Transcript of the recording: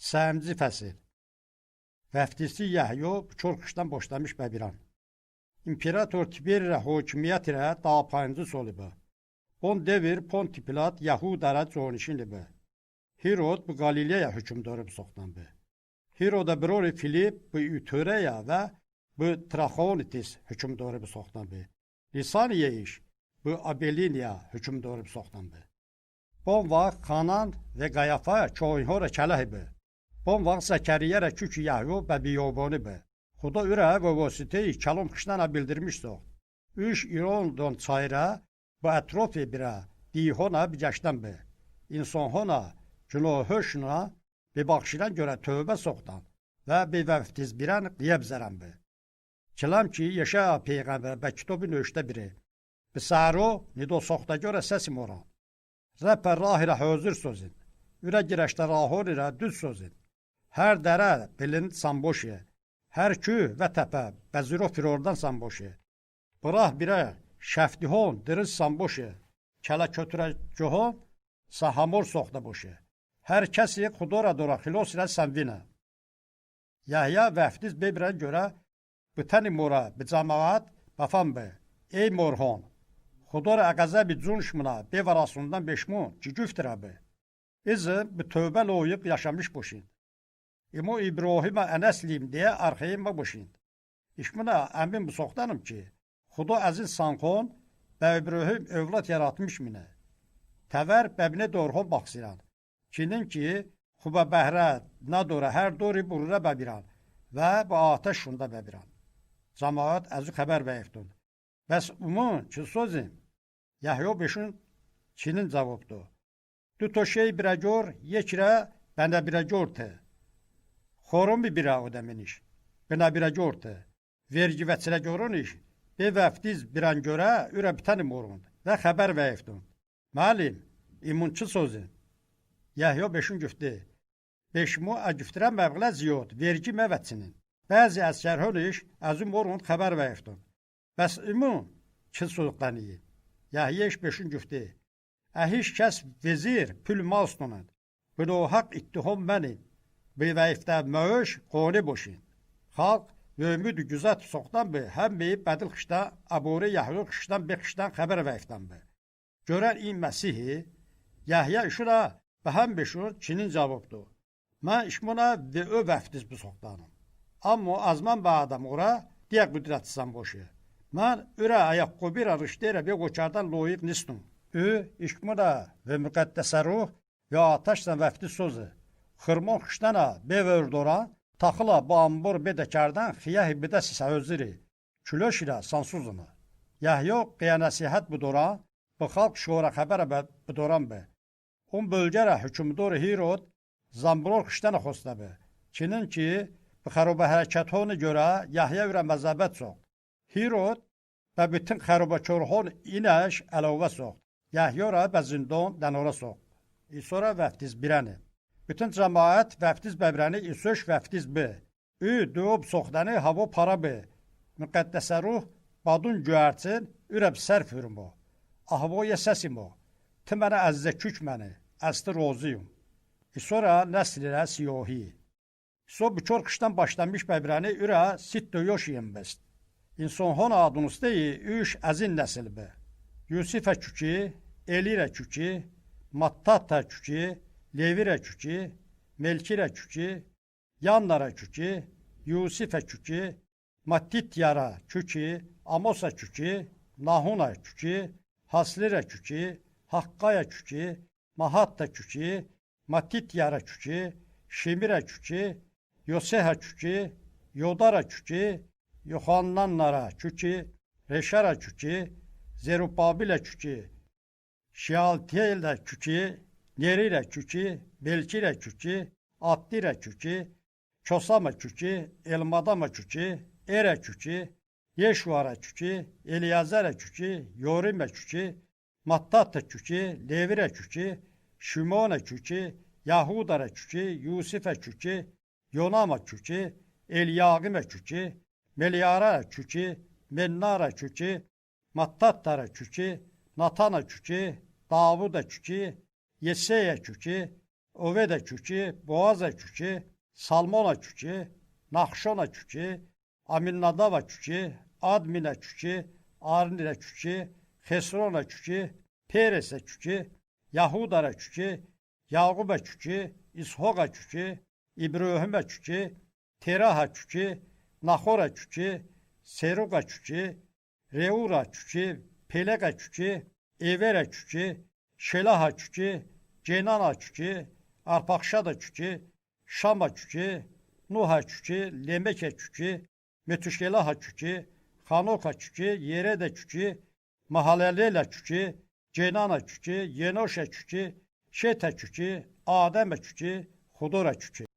Səmci fəsil. Vəftisi Yəhyo Çorquşdan boşlamış bəbiran. İmperator Tiberlə hakimiyyət ilə daha payıncı solibi. On devir Ponti Pilat Yahudara conişinlibi. Hirod bu Galileya hükümdarı bu soxtandı. Hiroda brori Filip bu Ütöreya və bu Traxonitis hükümdarı bu soxtandı. Lisaniye iş bu Abeliniya hükümdarı bu soxtandı. Bon vaxt Xanan və Qayafa çoyhora kələhibi. Vaxt Zəkəriyyə rə kükü Yahyo və biyoboni bi. Xuda ürə və vasitəyi kəlam qışdan bildirmişdi. Üç İrondon çayra bu ətrofi birə dihona bigəşdən bi. İnsan hona günahışına bir baxışına görə tövbə soxdan və bir vəftiz birən qiyəb zərən bi. Kilam ki, yaşa peyğəmbər və kitabın öşdə biri. Bi saro nido soxta görə səsim oran. Rəpər rahirə hazır sözün. Ürə girəşdə rahor ilə düz sözün. Hər dərə belin samboşi, hər kü və təpə, bəziro firordan samboşi. Bırah birə, şəftihon, diriz samboşi, kələ kötürə cühon, sahamor soxda boşi. Hər kəsi xudora dora xilos ilə səmvinə. Yahya vəftiz bebrə görə, bütəni mora, bicamaat, bafan be, ey morhon, xudora əqəzə bi cunşmına, bevarasından beşmun, cücüftira be. İzi bi tövbə loyub yaşamış boşin. İmo İbrahim'e enesliyim diye arkayıma koşuyun. İşmine emin bu soktanım ki, Xudu aziz sankon, bəbröhüm övlad yaratmış minə. Təvər bəbinə doğru baxsiran. Kinin ki, xuba bəhrə, nadora, hər dori burura bəbiran və bu ateş şunda bəbiran. Cemaat əzü xəbər vəyəftun. Bəs umun ki sözüm, Yahyo beşun Çinin cavabdu. Du to şey birə gör, yekirə, bəndə birə gör te. Xorum bir birə ödəminiş. Bənə birəcor te. Vergi və çilə görün iş. Be vəftiz birən görə ürə bitəni morund. Və xəbər vəyifdun. Məlim, imunçu sözü. Yahyo beşin güftü. Beşmu əgüftirən məbğlə ziyod, vergi məvətsinin. Bəzi əskərhön iş, əzüm morund xəbər vəyifdun. Bəs imun, çil soyuqlanıyı. Yahyeş beşin güftü. Əhiş kəs vezir pül malstonun. Bunu haq ittihom mənin. Bir vəyifdə möş qoni boşin. Xalq Ümid güzət soxdan bi həm bi bədil xışda abore Yahya xışdan bi xışdan xəbər vəyifdən bi. Görən in Məsihi Yahya işura və həm beşur Çinin cavabdı. Mən işmuna və ö vəftiz bu soxdanım. Amma azman ba adam ora diyə qüdrətsən boşu. Mən ürə ayaqqabı rışdərə və qoçardan loyiq nistum. Ü işmuna və müqəddəsə ruh və ataşla vəfti sözü. Be vördoran Taxıla bambur bedəkardan xiyah bidə sözüri. Külöş ilə sansuzunu. Yahyo qiya nəsihət budora, bu xalq şura xəbərə bə budoran bə. On bölgərə hükümdar Hirod Zambror xişdən xosta bə. Çinin ki, bu xərubə hərəkətonu görə Yahya ürə məzəbət soq. Hirod və bütün xərubəkörhon inəş əlavə soq. Yahya ra bəzindon dənora soq. İsora vəftiz birəni. Bütün cəmaət vəftiz bəbrəni isöş vəftiz bi. Ü döb soxdanı hava para bi. Müqəddəsə ruh badun göyərçin ürəb sərf hürmü. Ahvoya səsimo. Ti mənə əzzə kük məni. Əsti rozuyum. İsora nəslilə siyohi. So biçor qışdan başlanmış bəbrəni ürə sit döyoşiyim bəst. İnsan hon adunusdeyi üç əzin nəsil bi. Yusifə küki, Elirə küki, Mattata küki, Levire çuçi, Melkire çuçi, Yanlara çuçi, Yusife çuçi, Mattityara çuçi, Amosa çuçi, Nahuna çuçi, Haslire çuçi, Hakkaya çuçi, Mahatta çuçi, Mattityara çuçi, Şemire çuçi, Yoseha çuçi, Yodara çuçi, Yohannanlara çuçi, Reşara çuçi, Zerubabile çuçi, Şialtiyela çuçi, Герира чучи, белчира чучи, аттира чучи, чосама чучи, элмадама чучи, эра чучи, Yeşuara çüçi, Eliyazara çüçi, Yorime çüçi, Mattata çüçi, Levire çüçi, Şimona çüçi, Yahudara çüçi, Yusife çüçi, Yonama çüçi, Elyagime çüçi, Melyara çüçi, Mennara çüçi, Mattatara çüçi, Natana çüçi, Davuda çüçi, Yeseya küki, Oveda çuçi, Boğaza çuçi, Salmona çuçi, Nakşona çuçi, Aminadava çuçi, Admina çuçi, Arnira çuçi, Hesrona çuçi, Perese çuçi, Yahudara çuçi, Yaquba çuçi, İshoqa çuçi, İbrahimə çuçi, Teraha çuçi, Nahora çuçi, Seruqa çuçi, Reura çuçi, Pelega çuçi, Evera çuçi, Şelaha çüki, Cenana çüki, Arpakşada çüki, Şama çüki, Nuha çüki, Lemeke çüki, Metüşkelaha çüki, Hanoka çüki, Yerede çüki, Mahalelela çüki, Cenana çüki, Yenoşa çüki, Şete çüki, Ademe çüki, Hudora çüki.